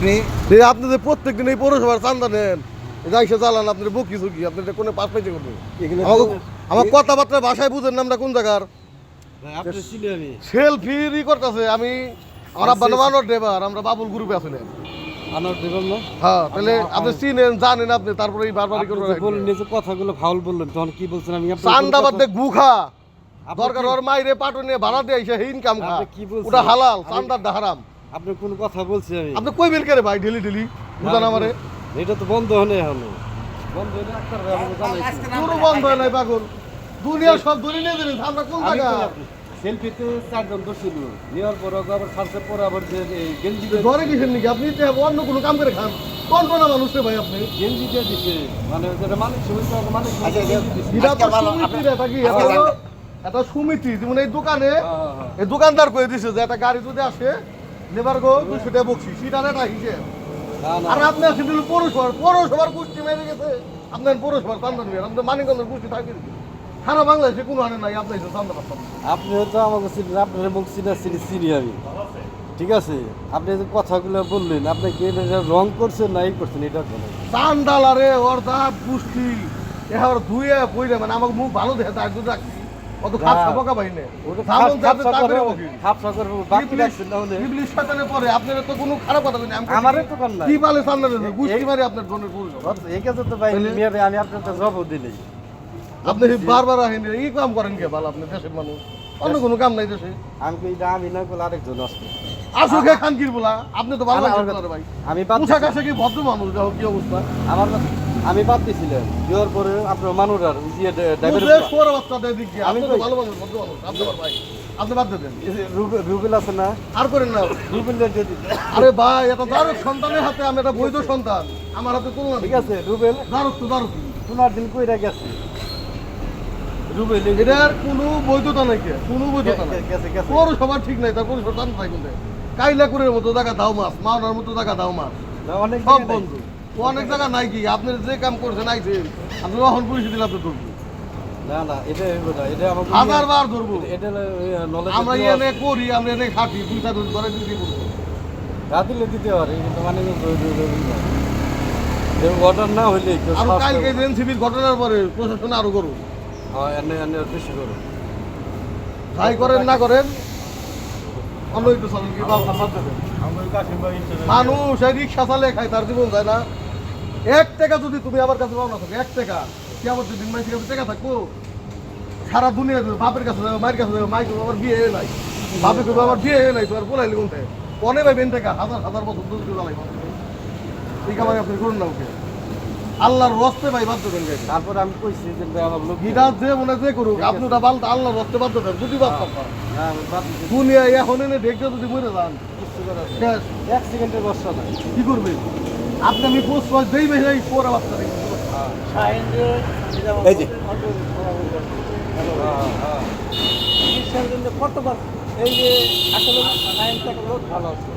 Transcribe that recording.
আপনি আপনি যে প্রত্যেক দিন এই পৌরসভার চান্দা নেন। যাইসে চালান আপনার বকি ঝুঁকি আপনি এটা কোনো পাস পাইতে করবেন? আমার কথাবার্তা ভাষায় বুঝেন নামটা কোন জায়গার? সেলফি ই। করতেছে। আমি আমার আব্বা ড্রাইভার আমরা বাবুল গ্রুপে আনার হ্যাঁ তাহলে আপনি চিনেন জানেন আপনি তারপরে এই বারবারই আপনি করবেন যে বললেন যে কথাগুলো ফাউল বললেন তখন কি বলছেন? আমি আপনার চান্দাবাদ কোনো দে গুখা আপনি দরকার ওর মাইরে পাটু নিয়ে ভাড়া দিয়ে ইনকাম খা? ওটা হালাল চান্দার দা হারাম। আপনি কোন কথা বলছি আমি। আপনি কই বিল করে ভাই ঢিলি ঢিলি? বুঝান আমারে। এটা তো বন্ধ হনে হলো বন্ধ হলে ডাক্তার ভাই আমাকে জানাইছে। পুরো বন্ধ হয় নাই পাগল। দুনিয়ার সব দলিল নিয়ে দিলেন আমরা কোন জায়গা সেলফিতে চারজন দোষিল নেওয়ার পর আবার সারছে পরে আবার যে এই গেঞ্জি ঘরে কিসের নাকি? আপনি তো অন্য কোনো কাম করে খান। কোন কোন মানুষ রে ভাই আপনি? গেঞ্জি দিয়ে দিছে মানে যেটা মালিক সমিতি ওকে মালিক আচ্ছা, এটা তো সমিতি আপনি- রে থাকি এটা। সমিতি যেমন এই দোকানে হ্যাঁ, হ্যাঁ। এই দোকানদার কয়ে দিছে যে একটা গাড়ি যদি আসে লেবার গো দুশো টাকা বকছি সেটা একটা হিসেব। আর আপনি আছেন দিল পৌরসভার পৌরসভার গোষ্ঠী মেরে গেছে। আপনার পৌরসভার চান্দা নিবেন আপনার মানিকগঞ্জের গোষ্ঠী থাকে? সারা বাংলাদেশে কোনো আনে নাই আপনি চান্দা পাচ্ছেন আপনি হয়তো আমাকে চিনেন আপনার মুখ চিনা চিনি চিনি আমি। ঠিক আছে? আপনি যে কথাগুলো বললেন আপনি কি এটা রং করছেন নাই করছেন এটা বলেন চান্দাল আরে ওর দাঁত পুষ্টি এবার ধুয়ে পইরে মানে আমাকে মুখ ভালো দেখে তার দুধ খাপ খাপ খাপ। খাপ বাকি রাখছেন ইবলিশ শয়তানের পরে আপনার তো কোনো খারাপ কথা কইনি আমি কইছি আমারও তো কান নাই। কি বলে সামনে গুষ্টি এই- মারি আপনার বোনের পৌরসভা এই কাছে তো ভাই তাহলে- মেয়ে আমি আপনার তো জব দিলেই আপনি বারবার আহেন এই কাম করেন কে ভালো? আপনি দেশের মানুষ। অন্য কোনো কাম নাই দেশে। আমি কই এটা আমি না করলে আরেকজন আসবে। আসুক খানকির বলা? আপনি তো ভালো আমার- মানুষ আমার- বলারে ভাই। আমি পোশাক দিছি- ভদ্র মানুষ দেখো কি অবস্থা। আমার আমি বাদ দিছিলাম দেওয়ার পরে আপনার মানুষ আর ইয়ে। আমি আপনি আপনি আপনি বাদ রুবেল আছে না? আর করেন না। রুবেল যদি আরে ভাই এটা দারুক সন্তানের হাতে আমি একটা বৈধ সন্তান। আমার হাতে তুলনা ঠিক আছে রুবেল। দারুক তো দারুক। তোমার দিন কইরা গেছে। রুবেল এটার কোনো বৈধতা নাই কোনো নাই। পৌরসভা ঠিক নাই তার থাকে কাইলাকুরের মতো জায়গা দাও মাছ মাওনার মতো জায়গা দাও মাছ। অনেক সব বন্ধু। অনেক জায়গা নাই কি? আপনি যে কাম করছেন আইছেন আপনি কখন পুলিশ দিলে আপনি ধরবো। না না এটা না এটা আমাকে হাজার বার ধরবো। এটা নলেজ আমরা এনে করি আমরা এনে খাটি দুই দিন ধরে দিতে রাতিলে দিতে পারে কিন্তু মানে অর্ডার না হইলে আর কালকে। ঘটনার পরে প্রশাসন আরও করুন হ্যাঁ, এনে এনে বেশি করো যাই করেন না করেন। মানুষ এই রিক্সা চালে খায় তার জীবন যায় না। এক টাকা যদি তুমি আমার কাছে পাও না থাকো এক টাকা। কি আমার দিন মাইসের কাছে টাকা থাকব? সারা দুনিয়া বাপের কাছে যাবে মায়ের কাছে যাবে মায়ের আমার বিয়ে নাই। বাপের কাছে আমার বিয়ে নাই তোমার বলাইলে কোনটা? অনেক ভাই বেন টাকা হাজার হাজার বছর দুধ দুধ জ্বালাই এই কামাই আপনি করুন না ওকে। আল্লাহর রস্তে ভাই বাধ্য গাইতে তারপরে আমি কইছি যে ভাই আমার লোক গিটা যে মনে যে করুক আপনি ওটা বালতা আল্লাহর রস্তে বাধ্য দেন দুটি বাদ পাবা না আমি বাদ দিছি। দুনিয়া এখন এনে দেখতে যদি মরে যান। এক সেকেন্ডের বর্ষা নাই। কি করবে? আপনি আমি পোস্ট পাস দেই ভাই এই পরে বাচ্চা দেখি এই যে। হ্যাঁ, হ্যাঁ। চিকিৎসার জন্য কতবার এই যে আসলে সায়েন্সটা লোক ভালো আছে